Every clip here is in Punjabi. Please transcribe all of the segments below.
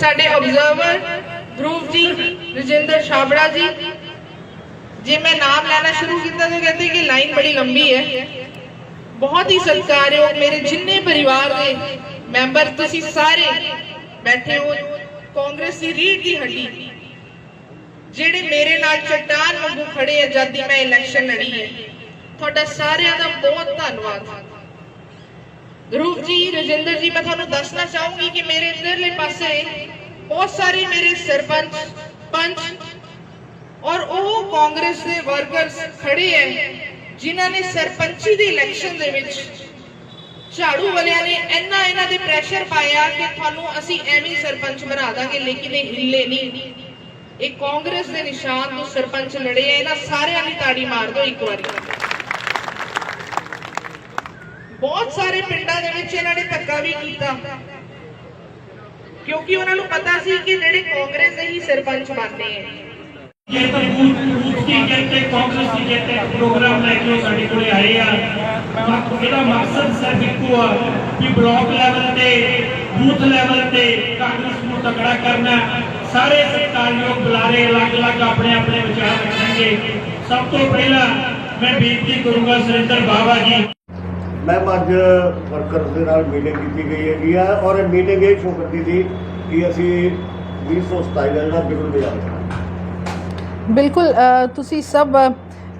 ਸਾਡੇ ਆਬਜ਼ਰਵਰ ਧਰੂਵ ਜੀ ਰਜਿੰਦਰ ਛਾਬੜਾ ਜੀ, ਜੇ ਮੈਂ ਨਾਮ ਲੈਣਾ ਸ਼ੁਰੂ ਕੀਤਾ ਤਾਂ ਕਹਿੰਦੇ ਕਿ ਲਾਈਨ ਬੜੀ ਲੰਬੀ ਹੈ। ਬਹੁਤ ਹੀ ਸਤਿਕਾਰਯੋਗ ਮੇਰੇ ਜਿੰਨੇ ਪਰਿਵਾਰ ਦੇ ਮੈਂਬਰ, ਤੁਸੀਂ ਸਾਰੇ ਬੈਠੇ ਹੋ ਕਾਂਗਰਸ ਦੀ ਰੀੜ ਦੀ ਹੱਡੀ। ਜਿਹੜੇ ਮੇਰੇ ਨਾਲ ਚਟਾਨ ਵਾਂਗੂ ਖੜੇ ਆ, ਜਦ ਦੀ ਮੈਂ ਇਲੈਕਸ਼ਨ ਲੜੀ ਹੈ। ਤੁਹਾਡਾ ਸਾਰਿਆਂ ਦਾ ਬਹੁਤ ਧੰਨਵਾਦ। ਧਰੂਪ ਜੀ, ਰਜਿੰਦਰ ਜੀ, ਮੈਂ ਤੁਹਾਨੂੰ ਦੱਸਣਾ ਚਾਹੂੰਗੀ ਕਿ ਮੇਰੇ ਅੰਦਰਲੇ ਪਾਸੇ ਬਹੁਤ ਸਾਰੇ ਮੇਰੇ ਸਰਪੰਚ, ਪੰਚ ਔਰ ਉਹ ਕਾਂਗਰਸ ਦੇ ਵਰਕਰਸ ਖੜੇ ਹੈ ਜਿਨ੍ਹਾਂ ਨੇ ਸਰਪੰਚੀ ਦੀ ਇਲੈਕਸ਼ਨ ਦੇ ਵਿੱਚ ਝਾੜੂ ਵਾਲਿਆਂ ਨੇ ਇੰਨਾ ਇਹਨਾਂ ਦੇ ਪ੍ਰੈਸ਼ਰ ਪਾਇਆ ਕਿ ਤੁਹਾਨੂੰ ਅਸੀਂ ਐਵੇਂ ਸਰਪੰਚ ਬਣਾ ਦਾਂਗੇ, ਲੇਕਿਨ ਇਹ ਹਿੱਲੇ ਨਹੀਂ। ਇਹ ਕਾਂਗਰਸ ਦੇ ਨਿਸ਼ਾਨ ਤੋਂ ਸਰਪੰਚ ਲੜੇ ਆ ਇਹਨਾਂ ਸਾਰਿਆਂ ਦੀ ਤਾੜੀ ਮਾਰ ਦਿਓ ਇੱਕ ਵਾਰੀ। ਬਹੁਤ ਸਾਰੇ ਪਿੰਡਾਂ ਦੇ ਵਿੱਚ ਇਹਨਾਂ ਨੇ ਧੱਕਾ ਵੀ ਕੀਤਾ। ਕਿਉਂਕਿ ਉਹਨਾਂ ਨੂੰ ਪਤਾ ਸੀ ਕਿ ਜਿਹੜੇ ਕਾਂਗਰਸ ਦੇ ਹੀ ਸਰਪੰਚ ਬਣਨੇ ਆ। ਇਹ ਤਾਂ ਬੂਥ ਕੀ ਕਹਿੰਦੇ, ਕਾਂਗਰਸ ਦੀ ਕਹਿੰਦੇ ਪ੍ਰੋਗਰਾਮ ਲੈ ਕੇ ਸਾਡੇ ਕੋਲੇ ਆਏ ਆ। ਇਹਦਾ ਮਕਸਦ ਸਿਰਫ ਇੱਕੋ ਆ ਕਿ ਬਲਾਕ ਲੈਵਲ ਤੇ, ਬੂਥ ਲੈਵਲ ਤੇ ਕਾਂਗਰਸ ਨੂੰ ਤਕੜਾ ਕਰਨਾ। ਸਾਰੇ ਸਰਕਾਰਯੋਗ ਬੁਲਾਰੇ ਅਲੱਗ-ਅਲੱਗ ਆਪਣੇ ਆਪਣੇ ਵਿਚਾਰ ਰੱਖਣਗੇ। ਸਭ ਤੋਂ ਪਹਿਲਾਂ ਮੈਂ ਬੇਨਤੀ ਕਰੂੰਗਾ ਸੁਰਿੰਦਰ ਬਾਬਾ ਜੀ। ਮੈਮ ਅੱਜ ਵਰਕਰਸ ਦੇ ਨਾਲ ਮੀਟਿੰਗ ਕੀਤੀ ਗਈ ਹੈਗੀ ਆ, ਔਰ ਇਹ ਮੀਟਿੰਗ ਇਹ ਸ਼ੋ ਕਰਦੀ ਸੀ ਕਿ ਅਸੀਂ 2027 ਦਾ ਜਿਹੜਾ ਬਿਗਲ ਬਾਜ਼ਾਰ ਬਿਲਕੁਲ ਤੁਸੀਂ ਸਭ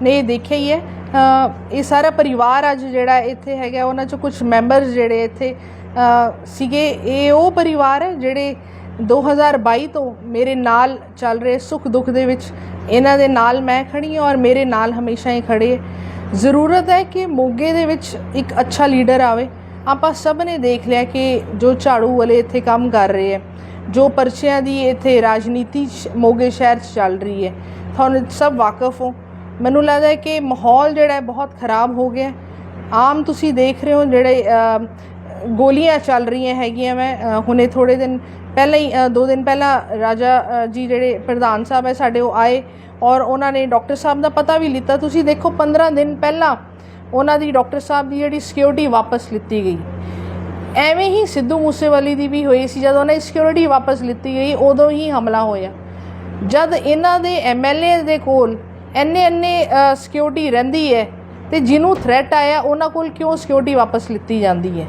ਨੇ ਦੇਖਿਆ ਹੀ ਹੈ। ਇਹ ਸਾਰਾ ਪਰਿਵਾਰ ਅੱਜ ਜਿਹੜਾ ਇੱਥੇ ਹੈਗਾ, ਉਹਨਾਂ ਚੋਂ ਕੁਝ ਮੈਂਬਰਸ ਜਿਹੜੇ ਇੱਥੇ ਸੀਗੇ, ਇਹ ਉਹ ਪਰਿਵਾਰ ਹੈ ਜਿਹੜੇ 2022 ਤੋਂ ਮੇਰੇ ਨਾਲ ਚੱਲ ਰਹੇ ਸੁੱਖ ਦੁੱਖ ਦੇ ਵਿੱਚ ਇਹਨਾਂ ਦੇ ਨਾਲ ਮੈਂ ਖੜੀ ਹਾਂ ਔਰ ਮੇਰੇ ਨਾਲ ਹਮੇਸ਼ਾ ਹੀ ਖੜੇ ਹੈ। ਜ਼ਰੂਰਤ ਹੈ ਕਿ ਮੋਗੇ ਦੇ ਵਿੱਚ ਇੱਕ ਅੱਛਾ ਲੀਡਰ ਆਵੇ। ਆਪਾਂ ਸਭ ਨੇ ਦੇਖ ਲਿਆ ਕਿ ਜੋ ਝਾੜੂ ਵਾਲੇ ਇੱਥੇ ਕੰਮ ਕਰ ਰਹੇ ਹੈ, ਜੋ ਪਰਚਿਆਂ ਦੀ ਇੱਥੇ ਰਾਜਨੀਤੀ ਮੋਗੇ ਸ਼ਹਿਰ 'ਚ ਚੱਲ ਰਹੀ ਹੈ, ਤੁਹਾਨੂੰ ਸਭ ਵਾਕਿਫ ਹੋ। ਮੈਨੂੰ ਲੱਗਦਾ ਹੈ ਕਿ ਮਾਹੌਲ ਜਿਹੜਾ ਬਹੁਤ ਖਰਾਬ ਹੋ ਗਿਆ ਆਮ ਤੁਸੀਂ ਦੇਖ ਰਹੇ ਹੋ ਜਿਹੜੇ ਗੋਲੀਆਂ ਚੱਲ ਰਹੀਆਂ ਹੈਗੀਆਂ ਮੈਂ ਹੁਣੇ ਥੋੜੇ ਦਿਨ ਪਹਿਲਾਂ ਹੀ ਦੋ ਦਿਨ ਪਹਿਲਾਂ ਰਾਜਾ ਜੀ ਜਿਹੜੇ ਪ੍ਰਧਾਨ ਸਾਹਿਬ ਹੈ ਸਾਡੇ ਉਹ ਆਏ ਔਰ ਉਹਨਾਂ ਨੇ ਡਾਕਟਰ ਸਾਹਿਬ ਦਾ ਪਤਾ ਵੀ ਲਿੱਤਾ। ਤੁਸੀਂ ਦੇਖੋ 15 ਦਿਨ ਪਹਿਲਾਂ ਉਹਨਾਂ ਦੀ ਡਾਕਟਰ ਸਾਹਿਬ ਦੀ ਜਿਹੜੀ ਸਿਕਿਉਰਿਟੀ ਵਾਪਸ ਲਿੱਤੀ ਗਈ। ਐਵੇਂ ਹੀ ਸਿੱਧੂ ਮੂਸੇਵਾਲੀ ਦੀ ਵੀ ਹੋਈ ਸੀ। ਜਦੋਂ ਉਹਨਾਂ ਦੀ ਸਿਕਿਉਰਿਟੀ ਵਾਪਸ ਲਿੱਤੀ ਗਈ, ਉਦੋਂ ਹੀ ਹਮਲਾ ਹੋਇਆ। ਜਦ ਇਹਨਾਂ ਦੇ ਐਮਐਲਏ ਦੇ ਕੋਲ ਐਨੇ ਐਨੇ ਸਿਕਿਉਰਿਟੀ ਰਹਿੰਦੀ ਹੈ ਤੇ ਜਿਹਨੂੰ ਥ੍ਰੈਟ ਆਇਆ, ਉਹਨਾਂ ਕੋਲ ਕਿਉਂ ਸਿਕਿਉਰਿਟੀ ਵਾਪਸ ਲਿੱਤੀ ਜਾਂਦੀ ਹੈ?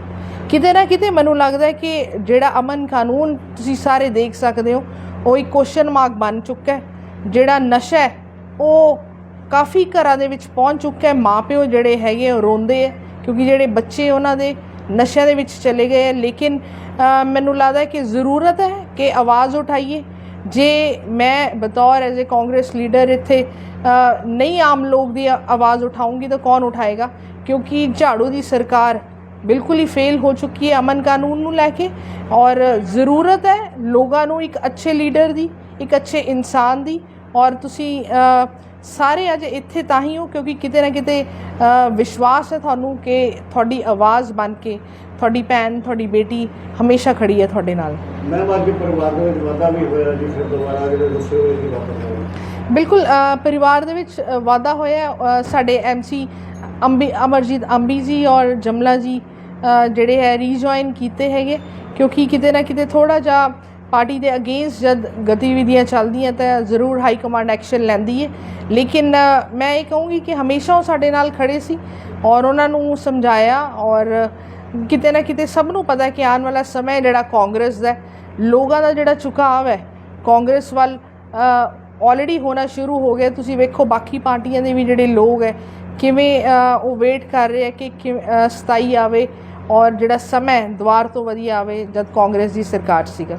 ਕਿਤੇ ਨਾ ਕਿਤੇ ਮੈਨੂੰ ਲੱਗਦਾ ਹੈ ਕਿ ਜਿਹੜਾ ਅਮਨ ਕਾਨੂੰਨ ਤੁਸੀਂ ਸਾਰੇ ਦੇਖ ਸਕਦੇ ਹੋ, ਉਹ ਇੱਕ ਕੁਐਸਚਨ ਮਾਰਕ ਬਣ ਚੁੱਕਾ ਹੈ। ਜਿਹੜਾ ਨਸ਼ਾ ਹੈ, ਉਹ ਕਾਫੀ ਘਰਾਂ ਦੇ ਵਿੱਚ ਪਹੁੰਚ ਚੁੱਕਾ ਹੈ। ਮਾਪਿਓ ਜਿਹੜੇ ਹੈਗੇ ਉਹ ਰੋਂਦੇ ਹੈ ਕਿਉਂਕਿ ਜਿਹੜੇ ਬੱਚੇ ਉਹਨਾਂ ਦੇ ਨਸ਼ਿਆਂ ਦੇ ਵਿੱਚ ਚਲੇ ਗਏ ਹੈ ਲੇਕਿਨ ਮੈਨੂੰ ਲੱਗਦਾ ਹੈ ਕਿ ਜ਼ਰੂਰਤ ਹੈ ਕਿ ਆਵਾਜ਼ ਉਠਾਈਏ। ਜੇ ਮੈਂ ਬਤੌਰ ਐਜ਼ ਅ ਕਾਂਗਰਸ ਲੀਡਰ ਇੱਥੇ ਨਹੀਂ ਆਮ ਲੋਕ ਦੀ ਆਵਾਜ਼ ਉਠਾਉਂਗੀ ਤਾਂ ਕੌਣ ਉਠਾਏਗਾ? ਕਿਉਂਕਿ ਝਾੜੂ ਦੀ ਸਰਕਾਰ ਬਿਲਕੁਲ ਹੀ ਫੇਲ ਹੋ ਚੁੱਕੀ ਹੈ ਅਮਨ ਕਾਨੂੰਨ ਨੂੰ ਲੈ ਕੇ। ਔਰ ਜ਼ਰੂਰਤ ਹੈ ਲੋਕਾਂ ਨੂੰ ਇੱਕ ਅੱਛੇ ਲੀਡਰ ਦੀ ਇੱਕ ਅੱਛੇ ਇਨਸਾਨ ਦੀ। ਔਰ ਤੁਸੀਂ ਸਾਰੇ ਅੱਜ ਇੱਥੇ ਤਾਂ ਹੀ ਹੋ ਕਿਉਂਕਿ ਕਿਤੇ ਨਾ ਕਿਤੇ ਵਿਸ਼ਵਾਸ ਹੈ ਤੁਹਾਨੂੰ ਕਿ ਤੁਹਾਡੀ ਆਵਾਜ਼ ਬਣ ਕੇ ਤੁਹਾਡੀ ਭੈਣ ਤੁਹਾਡੀ ਬੇਟੀ ਹਮੇਸ਼ਾ ਖੜੀ ਹੈ ਤੁਹਾਡੇ ਨਾਲ। ਮੈਮ ਅੱਜ ਪਰਿਵਾਰ ਦੇ ਵਿੱਚ ਵਾਧਾ ਵੀ ਹੋਇਆ ਜੀ ਫਿਰ ਦੁਬਾਰਾ ਜਿਹੜੇ ਦੱਸੇ ਹੋਏ ਜੀ ਵਾਪਸ ਆਏ। ਬਿਲਕੁਲ ਪਰਿਵਾਰ ਦੇ ਵਿੱਚ ਵਾਧਾ ਹੋਇਆ। ਸਾਡੇ ਐਮਸੀ ਅੰਬੀ ਅਮਰਜੀਤ ਅੰਬੀ ਜੀ ਔਰ ਜਮਲਾ ਜੀ ਜਿਹੜੇ ਹੈ ਰੀਜੁਆਇਨ ਕੀਤੇ ਹੈਗੇ, ਕਿਉਂਕਿ ਕਿਤੇ ਨਾ ਕਿਤੇ ਥੋੜਾ ਜਿਹਾ ਪਾਰਟੀ ਦੇ ਅਗੇਂਸਟ ਜਦ ਗਤੀਵਿਧੀਆਂ ਚੱਲਦੀਆਂ ਤਾਂ ਜ਼ਰੂਰ ਹਾਈ ਕਮਾਂਡ ਐਕਸ਼ਨ ਲੈਂਦੀ ਹੈ ਲੇਕਿਨ ਮੈਂ ਇਹ ਕਹੂੰਗੀ ਕਿ ਹਮੇਸ਼ਾ ਉਹ ਸਾਡੇ ਨਾਲ ਖੜੇ ਸੀ ਔਰ ਉਹਨਾਂ ਨੂੰ ਸਮਝਾਇਆ ਔਰ ਕਿਤੇ ਨਾ ਕਿਤੇ ਸਭ ਨੂੰ ਪਤਾ ਕਿ ਆਉਣ ਵਾਲਾ ਸਮਾਂ ਜਿਹੜਾ ਕਾਂਗਰਸ ਦਾ ਲੋਕਾਂ ਦਾ ਜਿਹੜਾ ਝੁਕਾਅ ਹੈ, ਕਾਂਗਰਸ ਵੱਲ ਆਲਰੇਡੀ ਹੋਣਾ ਸ਼ੁਰੂ ਹੋ ਗਿਆ। ਤੁਸੀਂ ਵੇਖੋ ਬਾਕੀ ਪਾਰਟੀਆਂ ਦੇ ਵੀ ਜਿਹੜੇ ਲੋਕ ਹੈ ਕਿਵੇਂ ਉਹ ਵੇਟ ਕਰ ਰਹੇ ਆ ਕਿ ਕਿਵੇਂ, 27 ਆਵੇ ਔਰ ਜਿਹੜਾ ਸਮਾਂ ਦੁਆਰ ਤੋਂ ਵਧੀਆ ਆਵੇ ਜਦ ਕਾਂਗਰਸ ਦੀ ਸਰਕਾਰ ਸੀਗਾ।